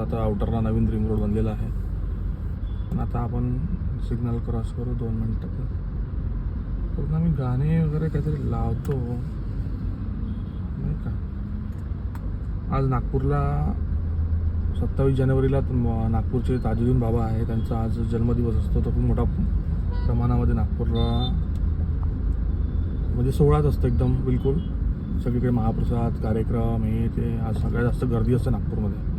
आता आउटरला नवीन ring road बनलेला आहे. पण आता आपण सिग्नल क्रॉस करू दोन मिनटं. पूर्ण आम्ही गाणे वगैरे काहीतरी लावतो. नाही का? आज नागपूरला सत्तावीस जानेवारीला नागपूरचे ताजुद्दीन बाबा आहे त्यांचा आज जन्मदिवस असतो. तो खूप मोठा प्रमाणामध्ये नागपूरला म्हणजे सोहळाच असतो एकदम बिलकुल. सगळीकडे महाप्रसाद कार्यक्रम हे ते. आज सगळ्यात जास्त गर्दी असते नागपूरमध्ये.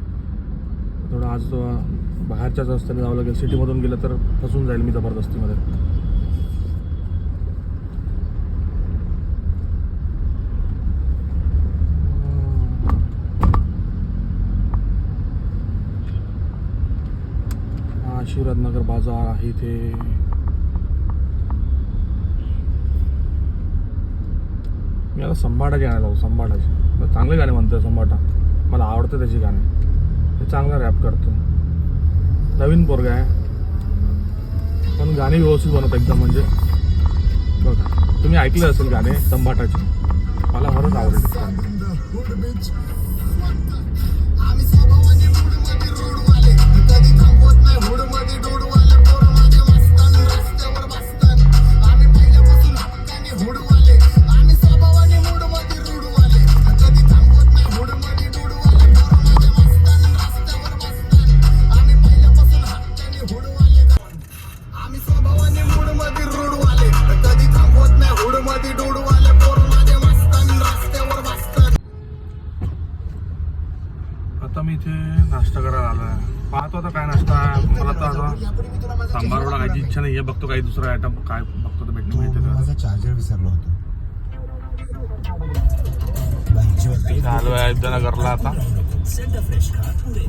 थोडं आज बाहेरच्याच रस्त्याने जावं लागेल. सिटीमधून गेलं तर फसून जाईल मी जबरदस्तीमध्ये. हा शिवराजनगर बाजार आहे इथे. मी आता संभाटाची आणायला लावू संभाटाचे चांगले गाणे म्हणतोय संभाटा मला आवडतं त्याची गाणी. ते चांगला रॅप करतो. नवीन पोरगा आहे. पण गाणी व्यवस्थित बनवत एकदम म्हणजे. बघा तुम्ही ऐकलं असेल गाणे संभाटाचे मला खरंच आवडेल. मी इथे नाश्ता करायला आलो आहे पाहतो आता काय नाश्ता आहे. मला तर आता सांबार वडा खायची इच्छा नाही आहे बघतो काही दुसरा आयटम काय बघतो तर भेटणं माहिती का? माझा चार्जर विसरलो होतो. आलो आहे नगरला आता.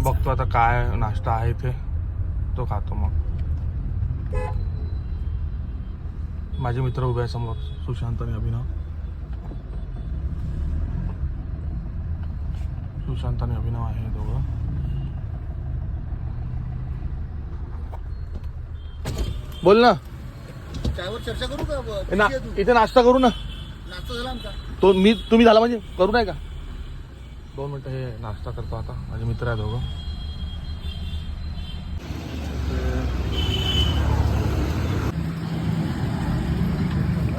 बघतो आता काय नाश्ता आहे इथे. तो खातो मग. माझे मित्र उभे आहे समोर. सुशांत आणि अभिनव. सुशांत आणि अभिनव आहे दोघं बोल ना त्यावर चर्चा करू का ए ना इथे नाश्ता करू ना नाश्ता झाला आमचा तो मी तुम्ही झाला म्हणजे करू नाही का दोन मिनटं हे नाश्ता करतो आता माझे मित्र आहे दोघं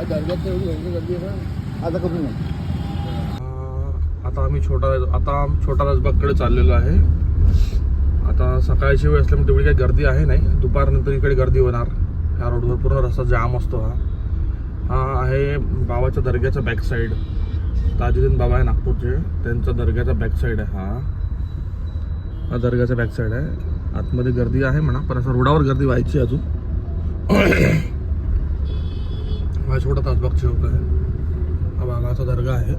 दर्ग्यात एवढी गर्दी आहे ना आता करू नये आता आम्ही छोटा आता छोटा राजबागकडे चाललेलो आहे. आता सकाळची वेळ असल्यामुळे तेवढी काही गर्दी आहे नाही. दुपारनंतर इकडे गर्दी होणार. ह्या रोडवर पूर्ण रस्ता जाम असतो हा. हा आहे बाबाच्या दर्ग्याचा बॅक साईड ताजुद्दीन बाबा आहे नागपूरचे. त्यांचा दर्ग्याचा बॅक साईड आहे हा. हा दर्ग्याचा बॅक साईड आहे. आतमध्ये गर्दी आहे म्हणा पण असं रोडावर गर्दी व्हायची अजून. हा छोटा ताजबाग चौक आहे. हा बाबाचा दर्गा आहे.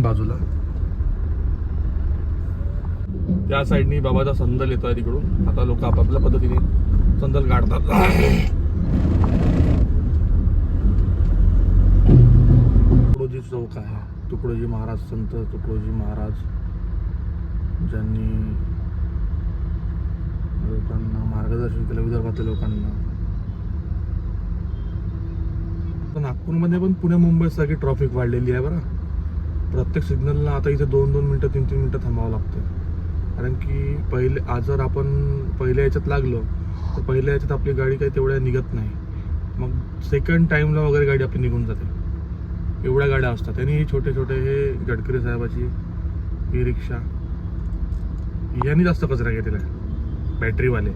बाजूला. त्या साईडनी बाबाचा संदल येतो आहे तिकडून. आता लोक आपापल्या पद्धतीने संदल काढतात. तुकडोजी चौक आहे. तुकडोजी महाराज संत तुकडोजी महाराज ज्यांनी लोकांना मार्गदर्शन केलं विदर्भातल्या लोकांना. नागपूरमध्ये पण पुणे मुंबईसारखी ट्रॉफिक वाढलेली आहे बरं. प्रत्येक सिग्नलला आता इथे दोन दोन मिनटं तीन तीन मिनटं थांबावं लागतं. कारण की पहिले आज जर आपण पहिल्या याच्यात लागलो तर पहिल्या याच्यात आपली गाडी काही तेवढ्या निघत नाही. मग सेकंड टाईमला वगैरे गाडी आपली निघून जाते. एवढ्या गाड्या असतात. आणि हे छोटे छोटे हे गडकरी साहेबाची ई रिक्षा यांनी जास्त कचरा घेतलेला आहे. बॅटरीवाले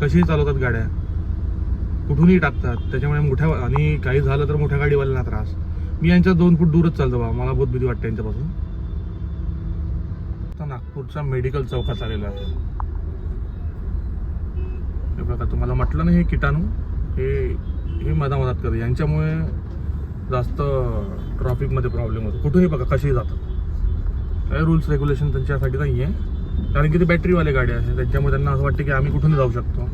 कशीही चालवतात गाड्या. कुठूनही टाकतात. त्याच्यामुळे मोठ्या आणि काही झालं तर मोठ्या गाडीवाल्यांना त्रास. मी यांच्या दोन फूट दूरच चालतो बा. मला बहुत भीती वाटते यांच्यापासून. आता नागपूरच्या मेडिकल चौकात आलेला आहे. हे बघा तुम्हाला म्हटलं ना हे किटाणू? हे हे मधा मधात करते. यांच्यामुळे जास्त ट्रॉफिकमध्ये प्रॉब्लेम होतो. कुठेही बघा कसेही जातात. काही रूल्स रेग्युलेशन त्यांच्यासाठी नाही आहे कारण की ते बॅटरीवाले गाडी आहे त्यांच्यामुळे त्यांना असं वाटतं की आम्ही कुठून जाऊ शकतो.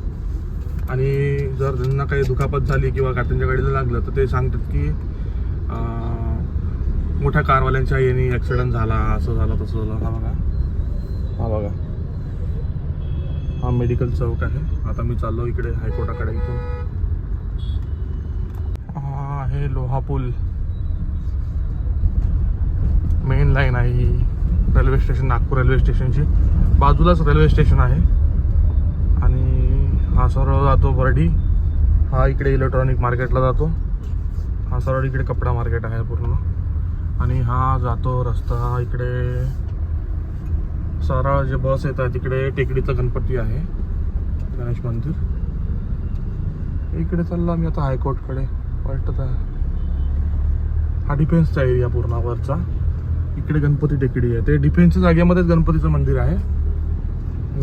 आणि जर त्यांना काही दुखापत झाली किंवा का त्यांच्या गाडीला लागलं तर ते सांगतात की मोठ्या कारवाल्यांच्या याने ॲक्सिडेंट झाला असं झालं तसं झालं. हा बघा. हा बघा. हा मेडिकल चौक आहे. आता मी चाललो इकडे हायकोर्टाकडे इथून. हा आहे लोहा पूल मेन लाईन आहे ही. रेल्वे स्टेशन नागपूर रेल्वे स्टेशनची बाजूलाच रेल्वे स्टेशन आहे. आणि हा सरळ जातो बर्डी हा इकडे इलेक्ट्रॉनिक मार्केटला जातो. हा सरळ इकडे कपडा मार्केट आहे पूर्ण. आणि हा जातो रस्ता इकडे. सरळ जे बस येत आहे तिकडे टेकडीचा गणपती आहे. गणेश मंदिर. इकडे चालला मी आता हायकोर्टकडे. वाटत आहे. हा डिफेन्सचा एरिया पूर्णावरचा. इकडे गणपती टेकडी आहे. ते डिफेन्सच्या जागेमध्येच गणपतीचं मंदिर आहे.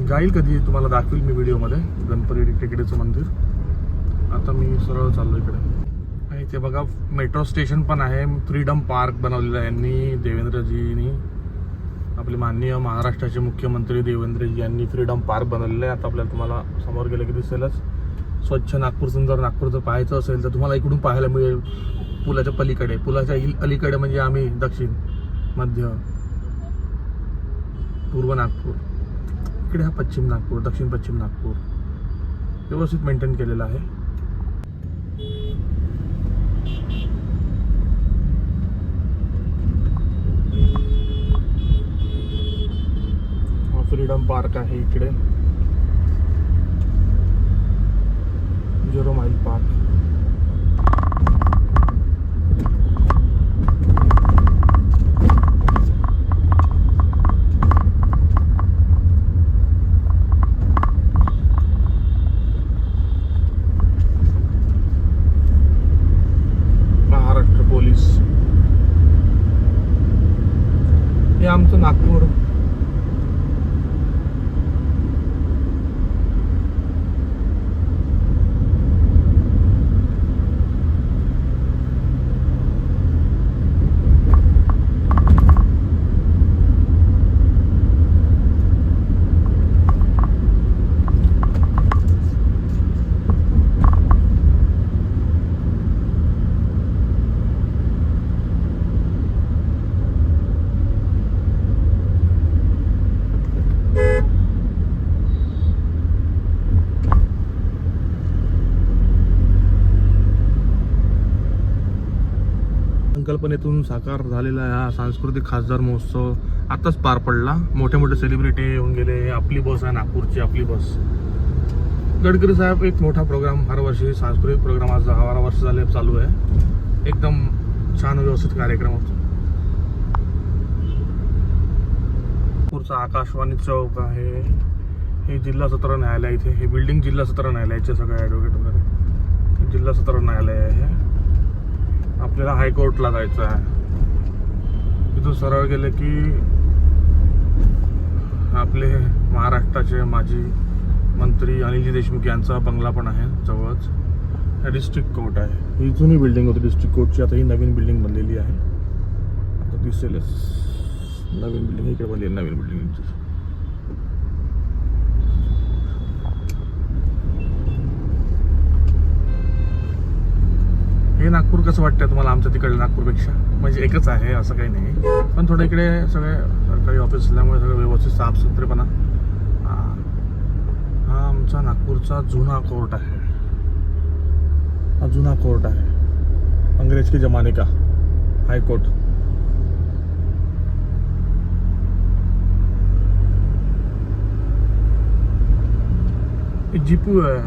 जाईल कधी तुम्हाला दाखवेल मी व्हिडिओमध्ये गणपती टेकडीचं मंदिर. आता मी सरळ चाललो इकडे. इथे बघा मेट्रो स्टेशन पण आहे. फ्रीडम पार्क बनवलेलं आहे यांनी देवेंद्रजींनी. आपले माननीय महाराष्ट्राचे मुख्यमंत्री देवेंद्रजी यांनी फ्रीडम पार्क बनवलेलं आहे. आता आपल्याला तुम्हाला समोर गेलं की दिसेलच. स्वच्छ नागपूरचं जर नागपूरचं पाहायचं असेल तर तुम्हाला इकडून पाहायला मिळेल. पुलाच्या पलीकडे. पुलाच्या अलीकडे म्हणजे आम्ही दक्षिण मध्य पूर्व नागपूर. इकडे हा पश्चिम नागपूर दक्षिण पश्चिम नागपूर. व्यवस्थित मेंटेन केलेलं आहे. फ्रीडम पार्क आहे इकडे. Zero mile park. Maharashtra police. हे आमचं नागपूर. संकल्पनेतून साकार झालेला हा सांस्कृतिक खासदार महोत्सव आताच पार पडला. मोठे मोठे सेलिब्रिटी येऊन गेले. आपली बस आहे नागपूरची आपली बस. गडकरी साहेब एक मोठा प्रोग्राम हर वर्षी सांस्कृतिक प्रोग्राम आज दहा बारा वर्ष झाले चालू आहे. एकदम छान व्यवस्थित कार्यक्रम होतो. नागपूरचा आकाशवाणी चौक आहे. हे जिल्हा सत्र न्यायालय इथे. हे बिल्डिंग जिल्हा सत्र न्यायालयाचे सगळे ॲडव्होकेट वगैरे. हे जिल्हा सत्र न्यायालय आहे. हे आपल्याला हायकोर्टला जायचं आहे. तिथून सरळ गेले की आपले महाराष्ट्राचे माजी मंत्री अनिलजी देशमुख यांचा बंगला पण आहे जवळच. हे डिस्ट्रिक्ट कोर्ट आहे. ही जुनी बिल्डिंग होती डिस्ट्रिक्ट कोर्टची आता ही नवीन बिल्डिंग बनलेली आहे. आता दिसेलच. नवीन बिल्डिंग इकडे बनली नवीन बिल्डिंग हे नागपूर कसं वाटतं तुम्हाला आमच्या तिकडे नागपूरपेक्षा? म्हणजे एकच आहे असं काही नाही. पण थोडं इकडे सगळे सरकारी ऑफिस असल्यामुळे सगळं व्यवस्थित साफसुथरेपणा. हा आमचा नागपूरचा जुना कोर्ट आहे. हा जुना कोर्ट आहे. अंग्रेज के जमाने का? हायकोर्ट जीपू आहे.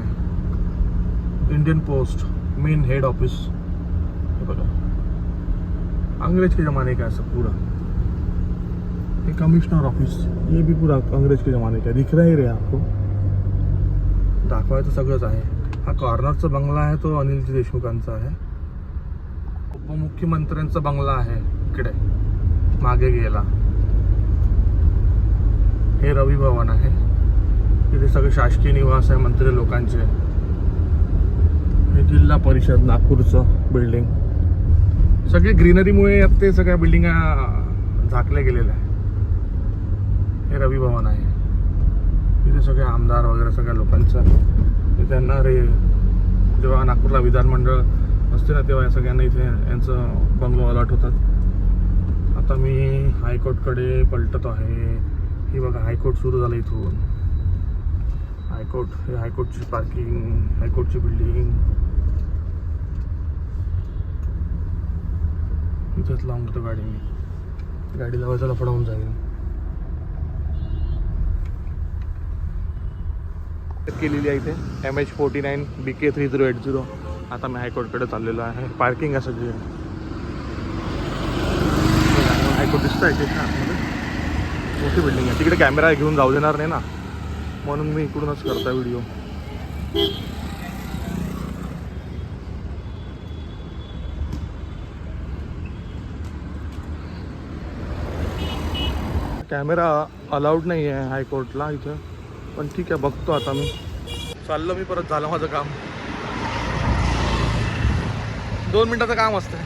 Indian post main head office अंग्रेज के जमाने का है सब पूरा। ये कमिश्नर ऑफिस ये भी पूरा अंग्रेज के जमाने का दिख रहा ही रे आपको। दाखवायचं सगळंच आहे हा कॉर्नरचा बंगला आहे तो अनिलजी देशमुखांचा आहे उपमुख्यमंत्र्यांचा बंगला आहे इकडे। मागे गेला। हे रवी भवन आहे। इथे सगळे शासकीय निवास आहे मंत्री लोकांचे. हे जिल्हा परिषद नागपूरचं बिल्डिंग सगळे ग्रीनरीमुळे ते सगळ्या बिल्डिंगा झाकल्या गेलेल्या आहे हे रवी भवन आहे. इथे सगळे आमदार वगैरे सगळ्या लोकांचं ते त्यांना रे जेव्हा नागपूरला विधानमंडळ असते ना तेव्हा या सगळ्यांना इथे यांचं बंगलो अलॉट होतात. आता मी हायकोर्टकडे पलटत आहे. ही बघा हायकोर्ट सुरू झालं इथून. हायकोर्ट हे हायकोर्टची पार्किंग हायकोर्टची बिल्डिंग इथंच लावून गाडी मी. गाडी लावायचा लफडा होऊन जाईल. केलेली आहे इथे. M H forty nine B K three zero eight zero आता मी हायकोर्टकडे चाललेलो आहे. पार्किंग असं जे हायकोर्ट दिसतं आहे ते मोठी बिल्डिंग आहे. तिकडे कॅमेरा घेऊन जाऊ देणार नाही ना. म्हणून मी इकडूनच करता व्हिडिओ कॅमेरा अलाउड नाही आहे हायकोर्टला इथं. पण ठीक आहे बघतो आता मी. चाललो मी परत झालं माझं काम. दोन मिनटाचं काम असतं